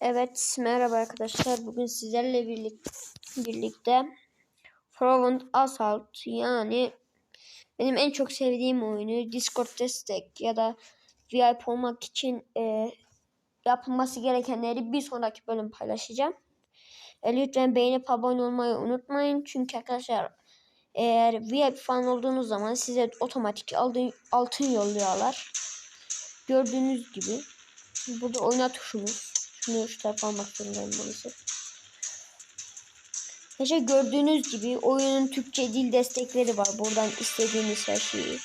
Evet, merhaba arkadaşlar. Bugün sizlerle birlikte, birlikte Proven Assault yani benim en çok sevdiğim oyunu Discord destek ya da VIP olmak için e, yapılması gerekenleri bir sonraki bölüm paylaşacağım. E, lütfen beğenip abone olmayı unutmayın. Çünkü arkadaşlar eğer VIP falan olduğunuz zaman size otomatik altın, yolluyorlar. Gördüğünüz gibi. Burada oyna tuşumuz. Şunu şu tarafa almak zorundayım maalesef. Arkadaşlar gördüğünüz gibi oyunun Türkçe dil destekleri var. Buradan istediğiniz her şeyi.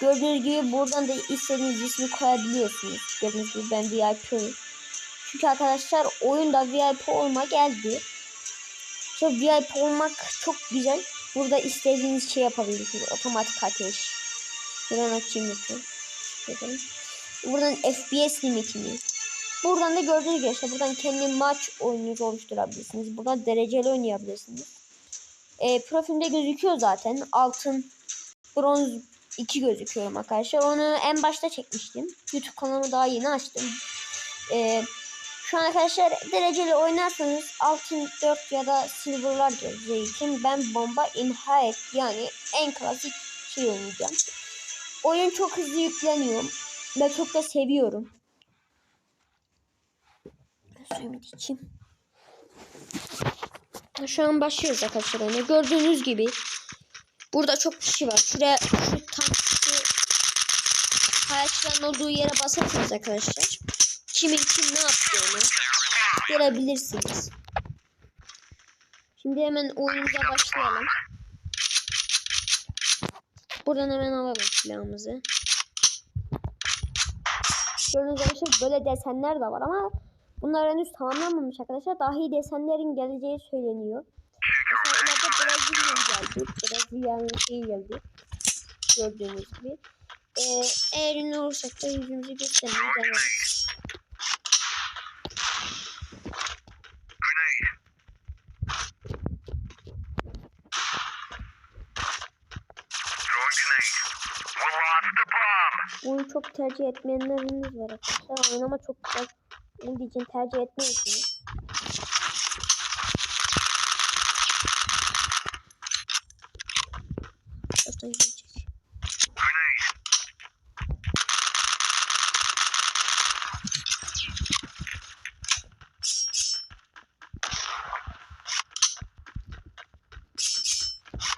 Gördüğünüz gibi buradan da istediğiniz ismi koyabiliyorsunuz. Gördüğünüz gibi ben VIP'yim. Çünkü arkadaşlar oyunda VIP olma geldi. İşte VIP olmak çok güzel. Burada istediğiniz şey yapabilirsiniz. Otomatik ateş. Buradan açayım lütfen. Buradan FPS limitini. Buradan da gördüğünüz gibi işte buradan kendi maç oyununuzu oluşturabilirsiniz. Buradan dereceli oynayabilirsiniz. E, profilimde gözüküyor zaten. Altın, bronz 2 gözüküyorum arkadaşlar. Onu en başta çekmiştim. YouTube kanalımı daha yeni açtım. E, şu an arkadaşlar dereceli oynarsanız altın 4 ya da silverlar gözüyle için ben bomba imha et yani en klasik şey oynayacağım. Oyun çok hızlı yükleniyor. Ben çok da seviyorum. Suyumu içeyim. Şu başlıyoruz arkadaşlar oyuna. Gördüğünüz gibi burada çok kişi var. Şuraya şu şu hayaçların olduğu yere basarsanız arkadaşlar kimin kim ne yaptığını görebilirsiniz. Şimdi hemen oyunumuza başlayalım. Buradan hemen alalım silahımızı. Gördüğünüz gibi böyle desenler de var ama bunlar henüz tamamlanmamış arkadaşlar. Dahi desenlerin geleceği söyleniyor. Mesela Brezilya geldi. Brezilya'nın şeyi geldi. Gördüğünüz gibi. Ee, eğer ünlü olursak da yüzümüzü göstermeyi deneriz. Oyunu çok tercih etmeyenleriniz var arkadaşlar. Oyun ama çok güzel olduğu için tercih.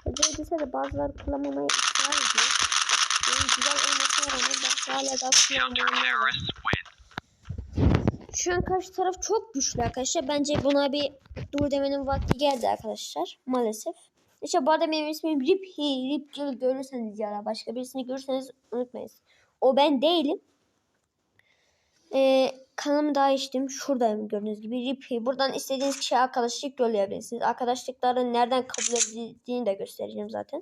Hocam edilse de bazıları kullanmamaya ısrar ediyor. Benim güzel olmasına rağmen bak hala da kullanmayanlar var. Şu an karşı taraf çok güçlü arkadaşlar. Bence buna bir dur demenin vakti geldi arkadaşlar. Maalesef. İşte bu arada benim ismim Rip Hi. Rip Gil görürseniz ya da başka birisini görürseniz unutmayın. O ben değilim. Ee, kanalımı daha açtım. Şuradayım gördüğünüz gibi. Rip. Buradan istediğiniz kişiye arkadaşlık yollayabilirsiniz. Arkadaşlıkların nereden kabul edildiğini de göstereceğim zaten.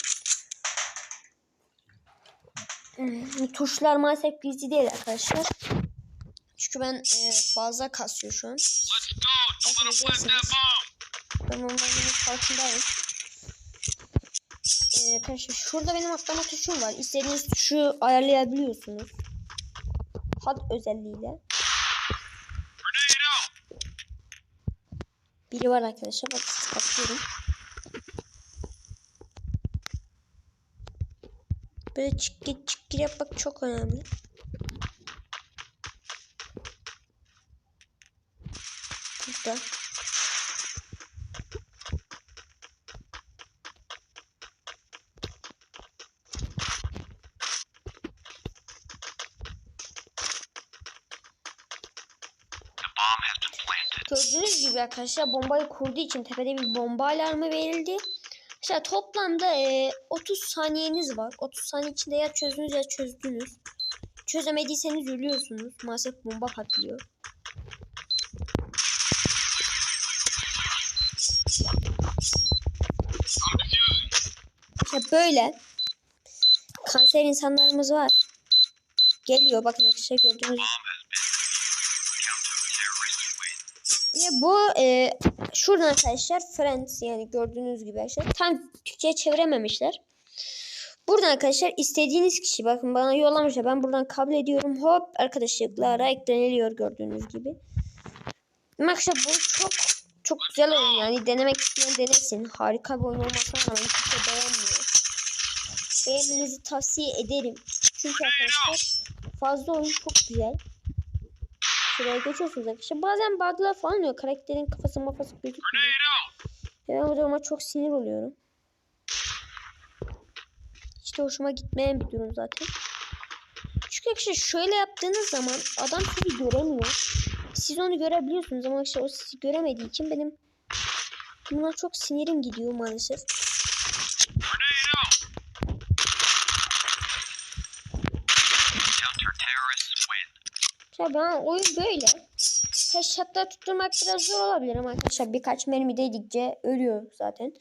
Hmm, Tuşlar maalesef gizli değil arkadaşlar. Çünkü ben e, fazla kasıyor şu an. Ben onların farkındayım. Ee, arkadaşlar şurada benim atlama tuşum var. İstediğiniz tuşu ayarlayabiliyorsunuz. HUD özelliğiyle. Biri var arkadaşlar. Bak bakıyorum. Böyle çık git çık gir yapmak çok önemli. Burada. Gördüğünüz gibi arkadaşlar bombayı kurduğu için tepede bir bomba alarmı verildi. İşte toplamda e, 30 saniyeniz var. 30 saniye içinde ya çözdünüz ya çözdünüz. Çözemediyseniz ölüyorsunuz. Maalesef bomba patlıyor. İşte böyle kanser insanlarımız var. Geliyor bakın arkadaşlar gördüğünüz gibi. Bu e, şuradan arkadaşlar Friends yani gördüğünüz gibi arkadaşlar tam Türkçe'ye çevirememişler. Buradan arkadaşlar istediğiniz kişi bakın bana yollamışlar. Ben buradan kabul ediyorum. Hop arkadaşlıklara ekleniliyor gördüğünüz gibi. Arkadaşlar bu çok çok güzel oyun yani denemek isteyen denesin. Harika bir oyun olmasına rağmen kimse beğenmiyor. Beğenmenizi tavsiye ederim. Çünkü arkadaşlar fazla oyun çok güzel. Şuraya geçiyorsunuz arkadaşlar. Bazen bug'lar falan oluyor. Karakterin kafası mafası gözükmüyor. Ben bu duruma çok sinir oluyorum. İşte hoşuma gitmeyen bir durum zaten. Çünkü arkadaşlar şöyle yaptığınız zaman adam sizi göremiyor. Siz onu görebiliyorsunuz ama işte o sizi göremediği için benim buna çok sinirim gidiyor maalesef. Ya ben oyun böyle. Headshot'ta tutturmak biraz zor olabilir ama arkadaşlar birkaç mermi değdikçe ölüyor zaten.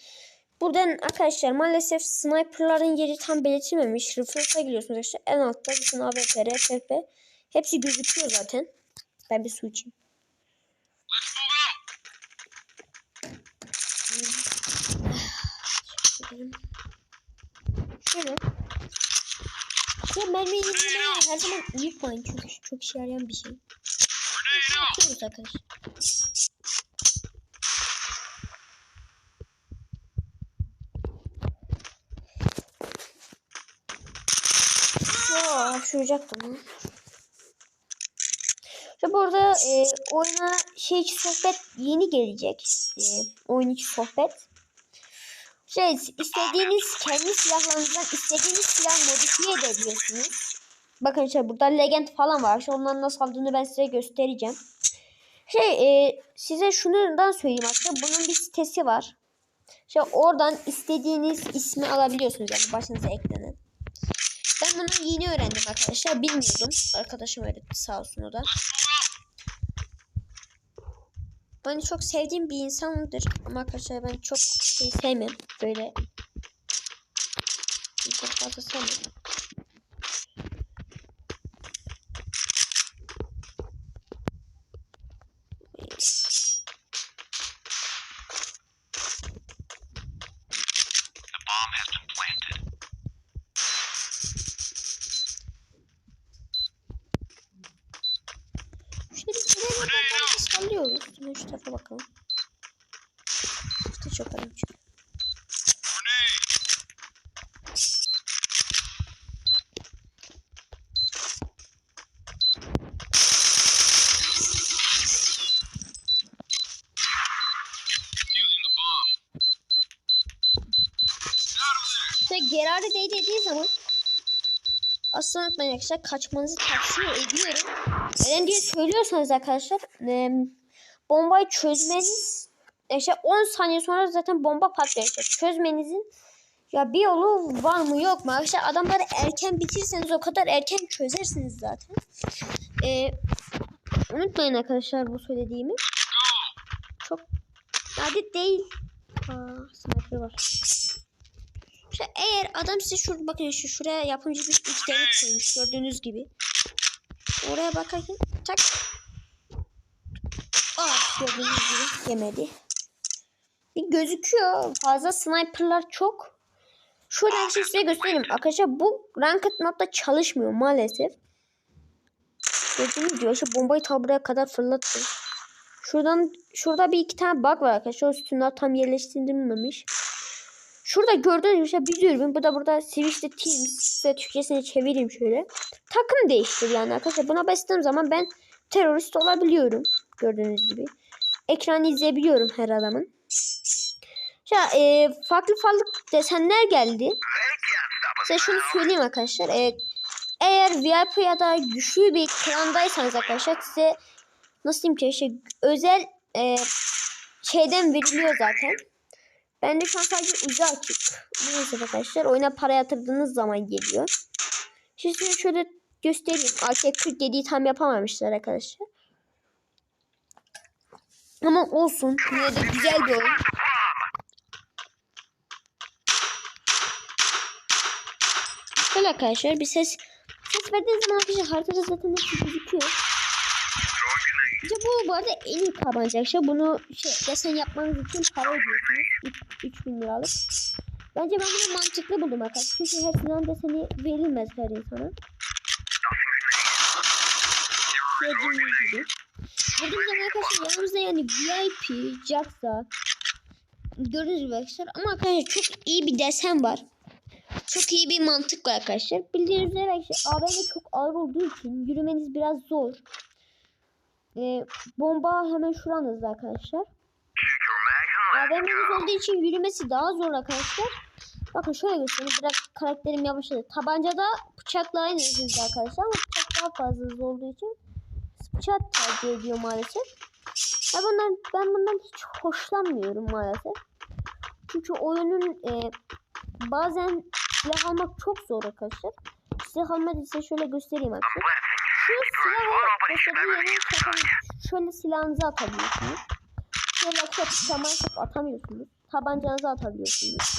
Buradan arkadaşlar maalesef sniperların yeri tam belirtilmemiş. Reflex'e giriyorsunuz arkadaşlar. En altta bütün AWP, RPP hepsi gözüküyor zaten. Ben bir su içeyim. Şöyle. Ya mermi yenilemeye her zaman unutmayın çünkü çok işe yarayan bir şey. Yapıyoruz arkadaşlar. Aa, hapşuracaktım ha. İşte burada e, oyuna şey sohbet yeni gelecek. E, oyun içi sohbet. Şey istediğiniz kendi silahlarınızdan istediğiniz silah modifiye edebiliyorsunuz. Bakın işte burada legend falan var. İşte onların nasıl aldığını ben size göstereceğim. Şey e, size şundan söyleyeyim aslında. Bunun bir sitesi var. İşte oradan istediğiniz ismi alabiliyorsunuz yani başınıza eklenen. Ben bunu yeni öğrendim arkadaşlar. Bilmiyordum. Arkadaşım öğretti sağ olsun o da. Ben çok sevdiğim bir insandır. Ama arkadaşlar ben çok şey sevmem. Böyle çok fazla sevmem. Aslında unutmayın arkadaşlar kaçmanızı tavsiye ediyorum. Neden diye söylüyorsanız arkadaşlar e, bombayı çözmeniz işte 10 saniye sonra zaten bomba patlayacak. Çözmenizin ya bir yolu var mı yok mu? Arkadaşlar adamları erken bitirseniz o kadar erken çözersiniz zaten. E, unutmayın arkadaşlar bu söylediğimi. Çok adet değil. Aa, sniper var. İşte eğer adam size şurada bakın şu şuraya yapımcı bir delik koymuş gördüğünüz gibi. Oraya bakarken tak. Ah gördüğünüz gibi yemedi. Bir gözüküyor. Fazla sniperlar çok. Şuradan şimdi size göstereyim. Arkadaşlar bu ranked modda çalışmıyor maalesef. Gördüğünüz gibi işte bombayı ta kadar fırlattı. Şuradan şurada bir iki tane bug var arkadaşlar. O sütunlar tam yerleştirilmemiş. Şurada gördüğünüz gibi bir dürbün. Bu da burada Switch'te Teams. Size Türkçesini çevireyim şöyle. Takım değiştir yani arkadaşlar. Buna bastığım zaman ben terörist olabiliyorum. Gördüğünüz gibi. Ekranı izleyebiliyorum her adamın. Ya e, farklı farklı desenler geldi. Size şunu söyleyeyim arkadaşlar. E, eğer VIP ya da güçlü bir klandaysanız arkadaşlar size nasıl diyeyim ki işte özel e, şeyden veriliyor zaten. Ben de şu an sadece ucu açık. Neyse arkadaşlar oyuna para yatırdığınız zaman geliyor. Şimdi size şöyle göstereyim. AK-47'yi tam yapamamışlar arkadaşlar. Ama olsun. Yine de güzel bir oyun. Böyle arkadaşlar bir ses ses verdiğiniz zaman arkadaşlar haritada zaten nasıl gözüküyor. İşte bu bu arada en iyi tabanca arkadaşlar. Bunu şey desen yapmanız için para ödüyorsunuz. 3000 liralık. Bence ben bunu mantıklı buldum arkadaşlar. Çünkü her silah deseni verilmez her insana. Gördüğünüz gibi. Arkadaşlar yanımızda yani VIP, Jaxa. Gördüğünüz gibi arkadaşlar. Ama arkadaşlar çok iyi bir desen var. Çok iyi bir mantık var arkadaşlar. Bildiğiniz üzere arkadaşlar AVM çok ağır olduğu için yürümeniz biraz zor. Ee, bomba hemen şuranızda arkadaşlar. AVM'niz olduğu için yürümesi daha zor arkadaşlar. Bakın şöyle göstereyim. Biraz karakterim yavaşladı. Tabancada bıçakla aynı hızlı arkadaşlar ama bıçak daha fazla hızlı olduğu için bıçak tercih ediyor maalesef. Ya bundan, ben bundan hiç hoşlanmıyorum maalesef. Çünkü oyunun e, bazen silah almak çok zor arkadaşlar. Silah almak ise şöyle göstereyim arkadaşlar. Şu silahı gösterdiğim yerine takın. Şöyle silahınızı atabiliyorsunuz. Şöyle bıçağı maalesef atamıyorsunuz. Tabancanızı atabiliyorsunuz.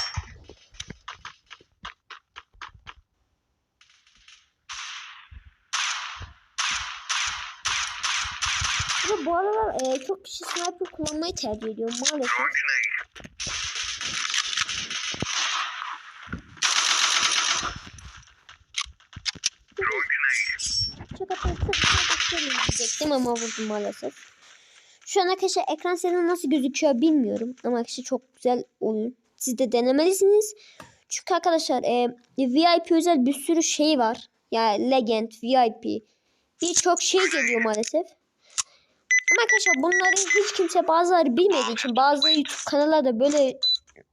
Ve bu aralar e, çok kişi sniper kullanmayı tercih ediyor maalesef. Çok atmakta bir diyecektim ama vurdum maalesef. Şu an arkadaşlar ekran senin nasıl gözüküyor bilmiyorum. Ama arkadaşlar çok güzel oyun. Siz de denemelisiniz. Çünkü arkadaşlar e, VIP özel bir sürü şey var. Yani Legend, VIP. Birçok şey geliyor maalesef. Ama arkadaşlar bunları hiç kimse bazıları bilmediği için bazı YouTube kanallarda böyle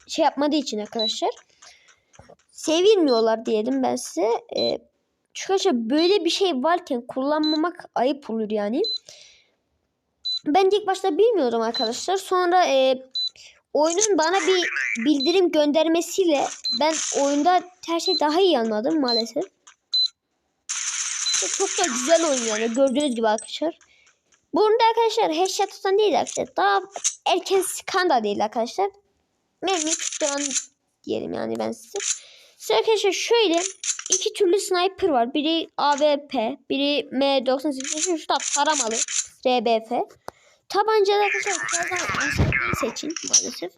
şey yapmadığı için arkadaşlar sevilmiyorlar diyelim ben size. Ee, çünkü böyle bir şey varken kullanmamak ayıp olur yani. Ben ilk başta bilmiyordum arkadaşlar. Sonra e, oyunun bana bir bildirim göndermesiyle ben oyunda her şey daha iyi anladım maalesef. Çok da güzel oyun yani gördüğünüz gibi arkadaşlar. Bunda arkadaşlar headshot tutan değil arkadaşlar. Daha erken sıkan da değil arkadaşlar. Mermi tutturan diyelim yani ben size. Size arkadaşlar şöyle iki türlü sniper var. Biri AWP, biri M98, şu da taramalı RBF. Tabancada arkadaşlar fazla MSP'yi seçin maalesef.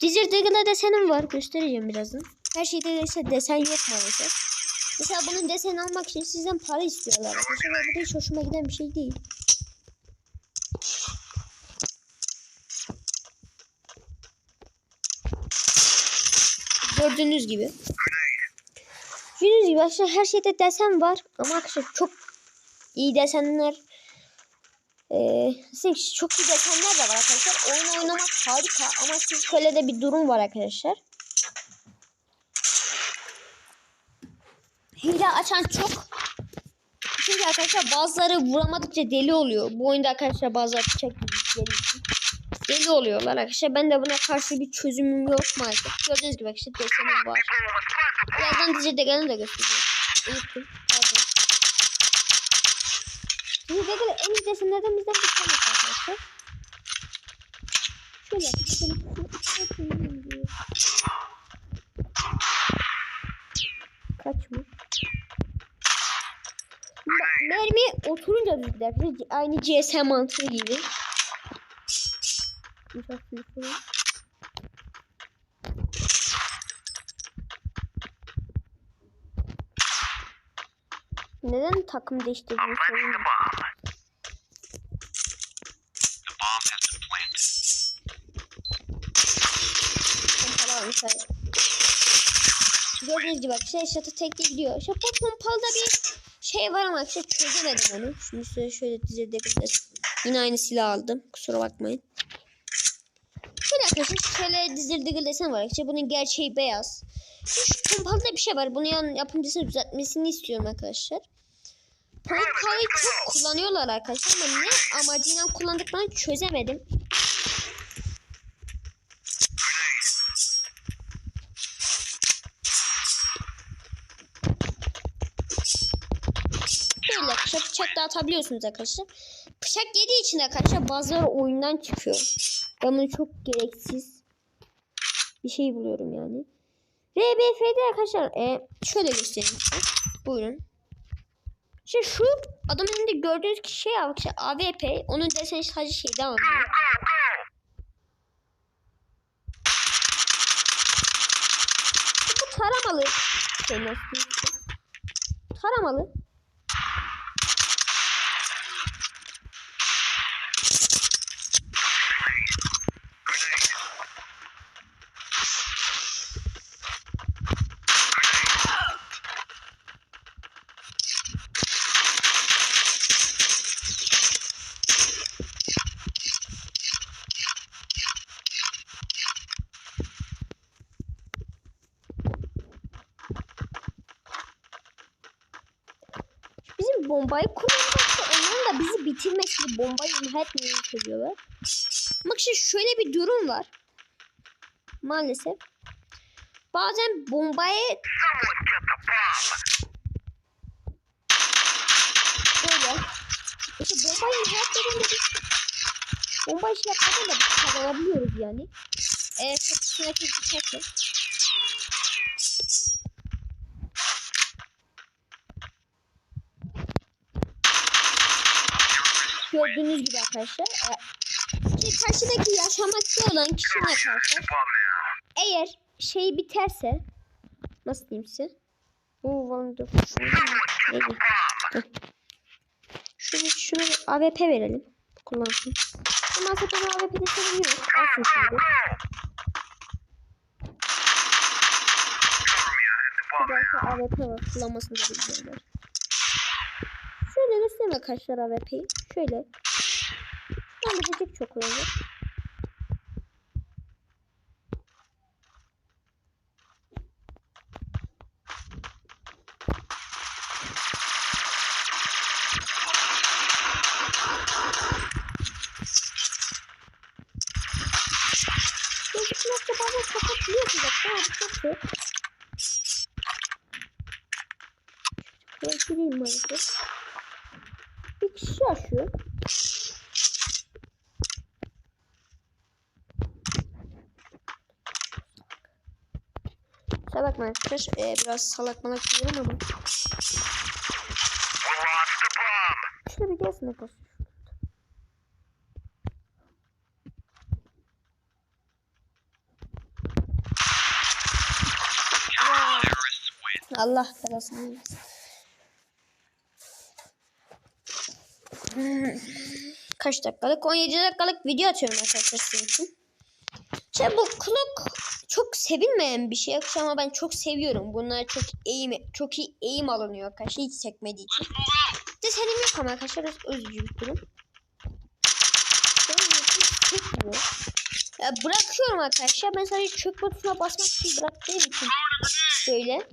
Dizir Diggle'a desenim var. Göstereceğim birazdan. Her şeyde ise desen yok maalesef. Mesela bunun desen almak için sizden para istiyorlar. Arkadaşlar bu da hiç hoşuma giden bir şey değil. Gördüğünüz gibi. Gördüğünüz gibi arkadaşlar her şeyde desen var. Ama arkadaşlar çok iyi desenler. Ee, çok iyi desenler de var arkadaşlar. Oyun oynamak harika. Ama siz şöyle de bir durum var arkadaşlar. Hile açan çok. Çünkü arkadaşlar bazıları vuramadıkça deli oluyor. Bu oyunda arkadaşlar bazıları bıçak deli, deli oluyorlar arkadaşlar. Ben de buna karşı bir çözümüm yok maalesef. Gördüğünüz gibi arkadaşlar desenim var. Birazdan dizi de gelin de göstereceğim. Unuttum. Pardon. Dizi de gelin en iyi desenlerden bizden bir tane arkadaşlar. Şöyle. Kaç mı? Mermi oturunca düzler. Aynı CS mantığı gibi. Neden takım. The bomb has been planted. Pompalı almış hayır. Gördüğünüz gibi arkadaşlar şatı tekli gidiyor. İşte bu pompalıda bir şey var ama arkadaşlar çözemedim onu. Şimdi size şöyle dizede Yine aynı silah aldım. Kusura bakmayın. Arkadaşlar şöyle dizir digil desen var. İşte bunun gerçeği beyaz. Şu pompalıda bir şey var. Bunu yan yapımcısının düzeltmesini istiyorum arkadaşlar. Pompalıyı çok kullanıyorlar arkadaşlar ama ne amacıyla kullandıklarını çözemedim. Böyle arkadaşlar bıçak da atabiliyorsunuz arkadaşlar. Bıçak yediği için arkadaşlar bazıları oyundan çıkıyor. Ben bunu çok gereksiz bir şey buluyorum yani. RBF'de arkadaşlar e, şöyle göstereyim size. Buyurun. İşte şu adamın önünde gördüğünüz kişi şey arkadaşlar AWP. Onun deseni sadece şeyden alıyor. Bu taramalı. Şey nasıl? Taramalı. bombayı kullanacaksa onların da bizi bitirmesi, bombayı imha etmeyi seviyorlar. Bak şimdi şöyle bir durum var. Maalesef. Bazen bombayı böyle işte bombayı imha etmeden de biz bombayı şey yapmadan da biz kazanabiliyoruz yani. Eğer çatısına çekilirse. Gördüğünüz gibi arkadaşlar. e, Şimdi karşıdaki yaşamakta olan kişinin arkadaşlar eğer şey biterse nasıl diyeyim size? Oo? Heh. Şunu, şunu AWP verelim. Kullansın. Bundan sonra AWP deseni yok. Alsın şimdi. Dakika AWP var. Kullanmasını da bilmiyorlar. Şöyle göstereyim arkadaşlar AWP'yi. Şöyle. Ben de. Tamam çok zor. Şöyle gireyim maalesef. Yaşıyor. Kusura bakma arkadaşlar. Ee, biraz salak malak diyorum ama. Şöyle bir gelsin arkadaşlar. Allah belasını versin. Kaç dakikalık? 17 dakikalık video atıyorum arkadaşlar sizin için. Şey bu clock çok sevilmeyen bir şey ama ben çok seviyorum. Bunlar çok eğim, çok iyi eğim alınıyor arkadaşlar hiç sekmediği için. Desenim yok ama arkadaşlar üzücü bir durum. Ya bırakıyorum arkadaşlar. Ben sadece çökme tuşuna basmak için bıraktığım için böyle.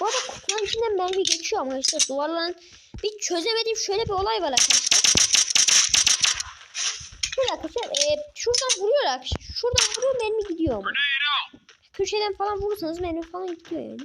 Bu arada kutunun içinden mermi geçiyor ama işte duvarların bir çözemediğim şöyle bir olay var arkadaşlar. Şöyle arkadaşlar e, şuradan vuruyor arkadaşlar. Şuradan vuruyor mermi gidiyor ama. Köşeden falan vurursanız mermi falan gidiyor yani.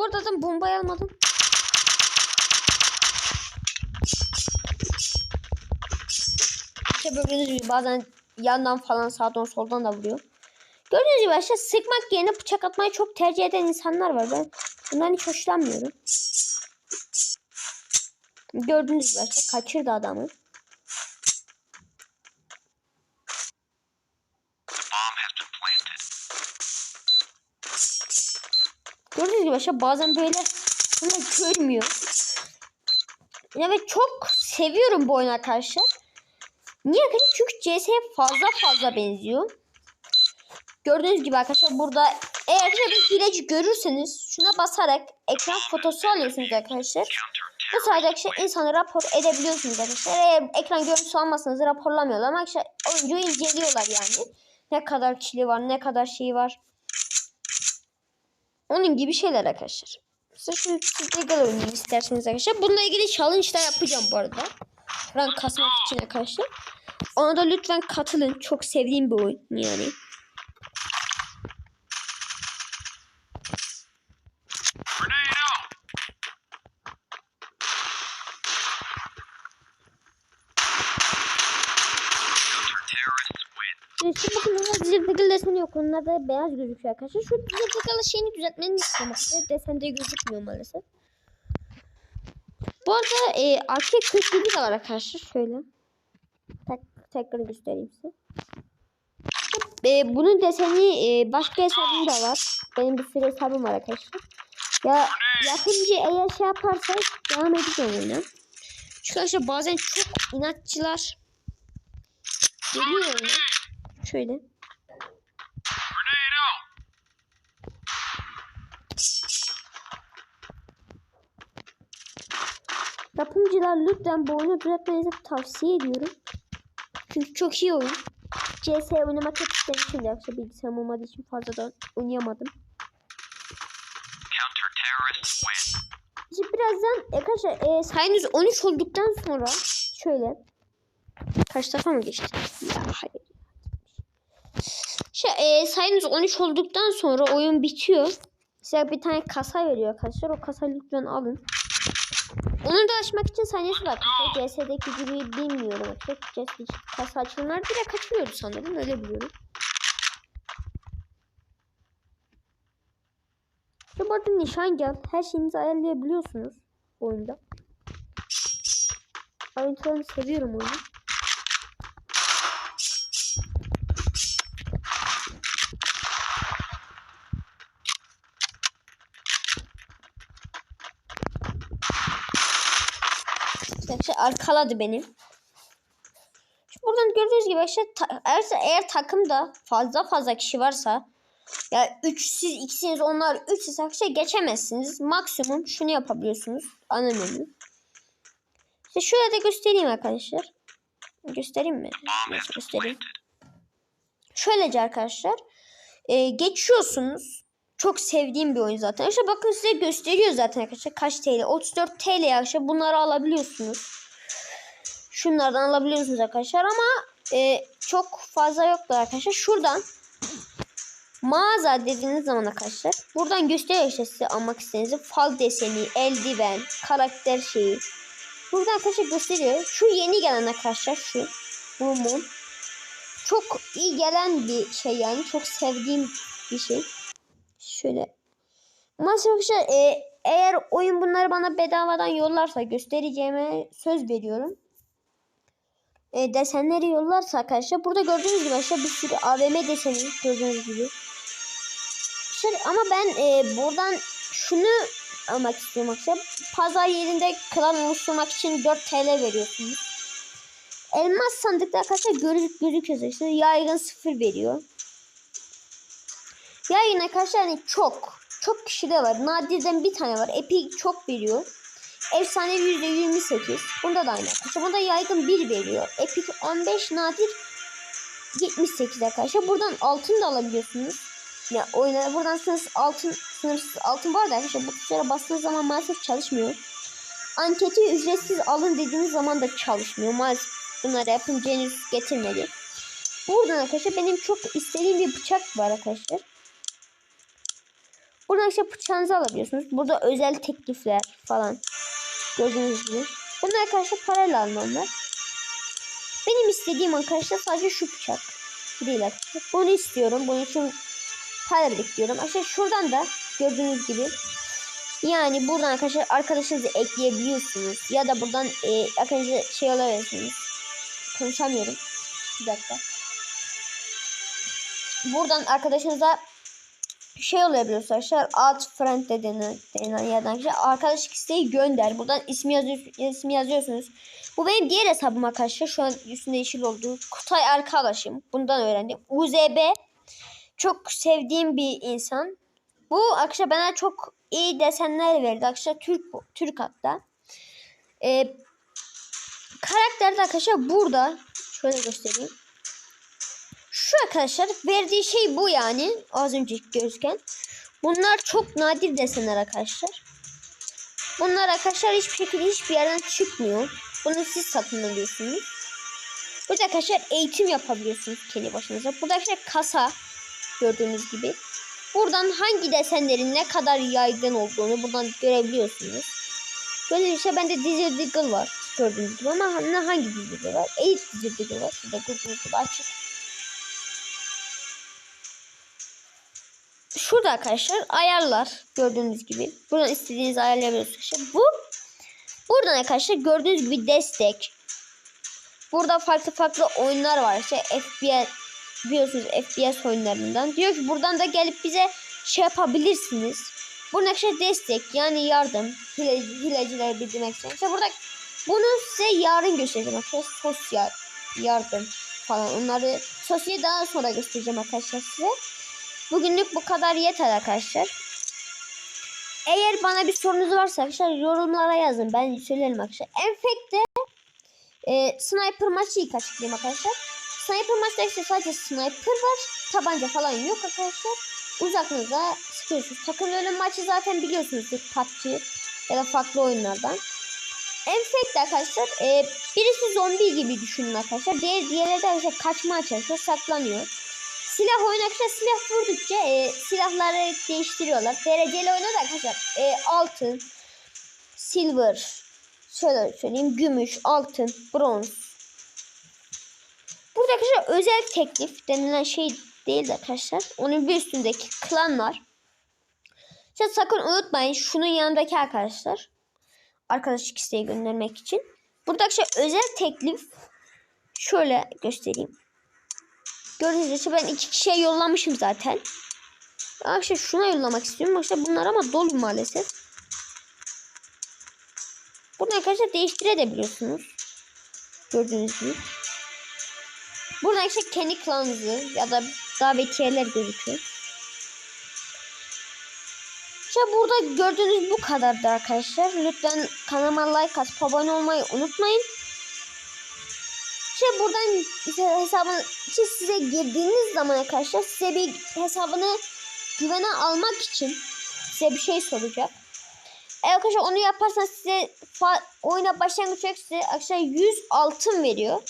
Bu arada da bombayı almadım. İşte gördüğünüz gibi bazen yandan falan sağdan soldan da vuruyor. Gördüğünüz gibi işte sıkmak yerine bıçak atmayı çok tercih eden insanlar var. Ben bundan hiç hoşlanmıyorum. Gördüğünüz gibi işte kaçırdı adamı. İşte bazen böyle bunu görmüyor. Ve çok seviyorum bu oyunu arkadaşlar. Niye arkadaşlar? Çünkü CS'ye fazla fazla benziyor. Gördüğünüz gibi arkadaşlar burada eğer bir hileci görürseniz şuna basarak ekran fotosu alıyorsunuz arkadaşlar. Bu sayede arkadaşlar insanı rapor edebiliyorsunuz arkadaşlar. Eğer ekran görüntüsü almazsanız raporlamıyorlar ama arkadaşlar oyuncuyu inceliyorlar yani. Ne kadar kili var, ne kadar şey var. Onun gibi şeyler arkadaşlar. Size şu Legal oynayayım isterseniz arkadaşlar. Bununla ilgili challenge da yapacağım bu arada. Rank kasmak için arkadaşlar. Ona da lütfen katılın. Çok sevdiğim bir oyun yani. Grenade out. Counter-terrorists win. İşte bakın burada zırhlıklı deseni yok. Onlar da beyaz gözüküyor arkadaşlar. Şu zırhlıklı şeyini düzeltmeni istiyorum. Desende gözükmüyor maalesef. Bu arada e, erkek 47 de var arkadaşlar. Şöyle. Tek, tekrar göstereyim size. E, bunun deseni e, başka hesabım da var. Benim bir sürü hesabım var arkadaşlar. Ya yapınca eğer şey yaparsak devam edeceğim oyuna. Çünkü arkadaşlar bazen çok inatçılar. Geliyor oyuna. Şöyle. Yapımcılar lütfen bu oyunu düzeltmenizi tavsiye ediyorum. Çünkü çok iyi oyun. CS oynamak çok istemiştim de yoksa bilgisayarım olmadığı için fazladan oynayamadım. Şimdi birazdan arkadaşlar e, sayınız 13 olduktan sonra şöyle kaç defa mı geçti? Ya hayır. Şey, e, sayınız 13 olduktan sonra oyun bitiyor. Size bir tane kasa veriyor arkadaşlar. O kasayı lütfen alın. Onu da açmak için saniyesi var. CS'deki gibi bilmiyorum. Arkadaşlar CS kasa açılımlar direkt açılıyordu sanırım. Öyle biliyorum. Ve bu arada nişangah her şeyinizi ayarlayabiliyorsunuz oyunda. Ayrıntılarını seviyorum oyunu. İşte arkaladı beni. Şu buradan gördüğünüz gibi işte eğer, eğer takımda fazla fazla kişi varsa ya 3 siz ikisiniz onlar 3 siz arkadaşlar geçemezsiniz. Maksimum şunu yapabiliyorsunuz. Ana menü. İşte şöyle de göstereyim arkadaşlar. Göstereyim mi? Nasıl göstereyim? Şöylece arkadaşlar. e, geçiyorsunuz. Çok sevdiğim bir oyun zaten. İşte bakın size gösteriyor zaten arkadaşlar. Kaç TL? 34 TL arkadaşlar. Bunları alabiliyorsunuz. Şunlardan alabiliyorsunuz arkadaşlar ama e, çok fazla yoklar arkadaşlar. Şuradan mağaza dediğiniz zaman arkadaşlar buradan gösteriyor işte size almak istediğinizi fal deseni, eldiven, karakter şeyi. Buradan arkadaşlar gösteriyor. Şu yeni gelen arkadaşlar şu. Mumun. Çok iyi gelen bir şey yani. Çok sevdiğim bir şey. Şöyle. Maalesef arkadaşlar e, eğer oyun bunları bana bedavadan yollarsa göstereceğime söz veriyorum. E, desenleri yollarsa arkadaşlar. Burada gördüğünüz gibi arkadaşlar bir sürü AVM deseni gördüğünüz gibi. Şöyle, ama ben e, buradan şunu almak istiyorum arkadaşlar. Pazar yerinde klan oluşturmak için 4 TL veriyorsunuz. Elmas sandıkta arkadaşlar gözük gözüküyor işte. Yaygın sıfır veriyor. Yaygın arkadaşlar hani çok. Çok kişide var. Nadirden bir tane var. Epic çok veriyor. Efsane %28. Bunda da aynı arkadaşlar. Bunda yaygın 1 veriyor. Epic 15 nadir 78 arkadaşlar. Buradan altın da alabiliyorsunuz. Ya oyuna buradan sınırsız altın sınırsız altın var da arkadaşlar bu tuşlara bastığınız zaman maalesef çalışmıyor. Anketi ücretsiz alın dediğiniz zaman da çalışmıyor. Maalesef bunları yapınca henüz getirmedi. Buradan arkadaşlar benim çok istediğim bir bıçak var arkadaşlar. Buradan işte bıçağınızı alabiliyorsunuz. Burada özel teklifler falan. Gördüğünüz gibi. Bunlar arkadaşlar parayla alınanlar. Benim istediğim arkadaşlar sadece şu bıçak. Değil arkadaşlar. Bunu istiyorum. Bunun için para biriktiriyorum. Arkadaşlar şuradan da gördüğünüz gibi yani buradan arkadaşlar arkadaşınızı ekleyebiliyorsunuz. Ya da buradan e, arkadaşlar şey alabilirsiniz. Konuşamıyorum. Bir dakika. Buradan arkadaşınıza şey olabiliyorsa arkadaşlar add friend de denen, yerden arkadaşlar arkadaşlık isteği gönder. Buradan ismi, yazıyor, ismi yazıyorsunuz. Bu benim diğer hesabım arkadaşlar. Şu an üstünde yeşil olduğu. Kutay arkadaşım. Bundan öğrendim. UZB. Çok sevdiğim bir insan. Bu arkadaşlar bana çok iyi desenler verdi. Arkadaşlar Türk bu. Türk hatta. Ee, karakter arkadaşlar burada. Şöyle göstereyim. Şu arkadaşlar verdiği şey bu yani. Az önce gözüken. Bunlar çok nadir desenler arkadaşlar. Bunlar arkadaşlar hiçbir şekilde hiçbir yerden çıkmıyor. Bunu siz satın alıyorsunuz. Burada arkadaşlar eğitim yapabiliyorsunuz kendi başınıza. Burada arkadaşlar kasa gördüğünüz gibi. Buradan hangi desenlerin ne kadar yaygın olduğunu buradan görebiliyorsunuz. Böyle işte bende Dizzy Diggle var gördüğünüz gibi ama hangi Dizzy Diggle var? Eğit Dizzy var. Şurada gördüğünüz gibi açık. Şurada arkadaşlar ayarlar gördüğünüz gibi. Buradan istediğinizi ayarlayabiliyorsunuz. İşte bu buradan arkadaşlar gördüğünüz gibi destek. Burada farklı farklı oyunlar var. İşte FPS biliyorsunuz FPS oyunlarından. Diyor ki buradan da gelip bize şey yapabilirsiniz. Bunun arkadaşlar destek yani yardım. Hile, hilecileri bildirmek için. İşte burada bunu size yarın göstereceğim arkadaşlar. Sosyal yardım falan onları sosyal daha sonra göstereceğim arkadaşlar size. Bugünlük bu kadar yeter arkadaşlar. Eğer bana bir sorunuz varsa arkadaşlar yorumlara yazın. Ben söylerim arkadaşlar. Enfekte e, sniper maçı ilk açıklayayım arkadaşlar. Sniper maçta işte sadece sniper var. Tabanca falan yok arkadaşlar. Uzaklığa sıkıyorsunuz. Takım ölüm maçı zaten biliyorsunuzdur. PUBG ya da farklı oyunlardan. Enfekte arkadaşlar e, birisi zombi gibi düşünün arkadaşlar. Diğer, diğerleri de arkadaşlar kaçmaya çalışıyor. Saklanıyor. Silah arkadaşlar silah vurdukça e, silahları değiştiriyorlar. Dereceli oyunda da arkadaşlar e, altın, silver, şöyle söyleyeyim gümüş, altın, bronz. Burada arkadaşlar özel teklif denilen şey değil de arkadaşlar. Onun bir üstündeki klan var. İşte sakın unutmayın şunun yanındaki arkadaşlar. Arkadaşlık isteği göndermek için. Burada arkadaşlar özel teklif şöyle göstereyim. Gördüğünüz gibi ben iki kişiye yollamışım zaten. Arkadaşlar şuna yollamak istiyorum. Arkadaşlar bunlar ama dolu maalesef. Bunu arkadaşlar değiştirebiliyorsunuz. Gördüğünüz gibi. Burada arkadaşlar kendi klanınızı ya da davetiyeler gözüküyor. İşte burada gördüğünüz bu kadardı arkadaşlar. Lütfen kanalıma like atıp abone olmayı unutmayın. İşte buradan hesabını size girdiğiniz zaman arkadaşlar size bir hesabını güvene almak için size bir şey soracak. Eğer arkadaşlar onu yaparsanız size oyuna başlangıç olarak size arkadaşlar 100 altın veriyor.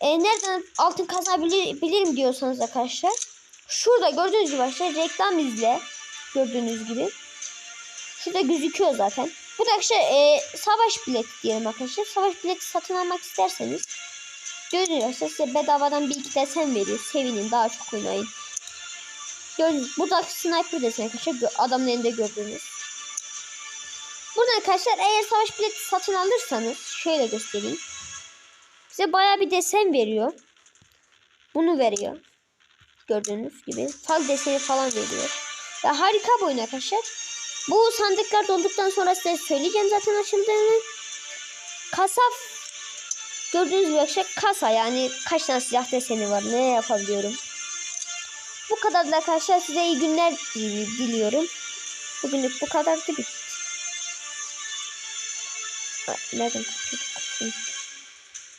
E, nereden altın kazanabilirim diyorsanız arkadaşlar. Şurada gördüğünüz gibi arkadaşlar reklam izle. Gördüğünüz gibi. Şurada gözüküyor zaten. Bu da arkadaşlar e, savaş bileti diyelim arkadaşlar. Savaş bileti satın almak isterseniz. Arkadaşlar size bedavadan bir iki desen veriyor. Sevinin daha çok oynayın. Gördüğünüz bu da sniper desen arkadaşlar. Adamın elinde gördüğünüz. Burada arkadaşlar eğer savaş bileti satın alırsanız şöyle göstereyim. Size baya bir desen veriyor. Bunu veriyor. Gördüğünüz gibi. Fal deseni falan veriyor. Ya harika bir oyun arkadaşlar. Bu sandıklar dolduktan sonra size söyleyeceğim zaten açıldığını. Kasaf gördüğünüz gibi arkadaşlar kasa yani kaç tane silah deseni var ne yapabiliyorum. Bu kadar da arkadaşlar size iyi günler dil- diliyorum. Bugünlük bu kadardı bitti. Aa, Nereden kapatıyorduk?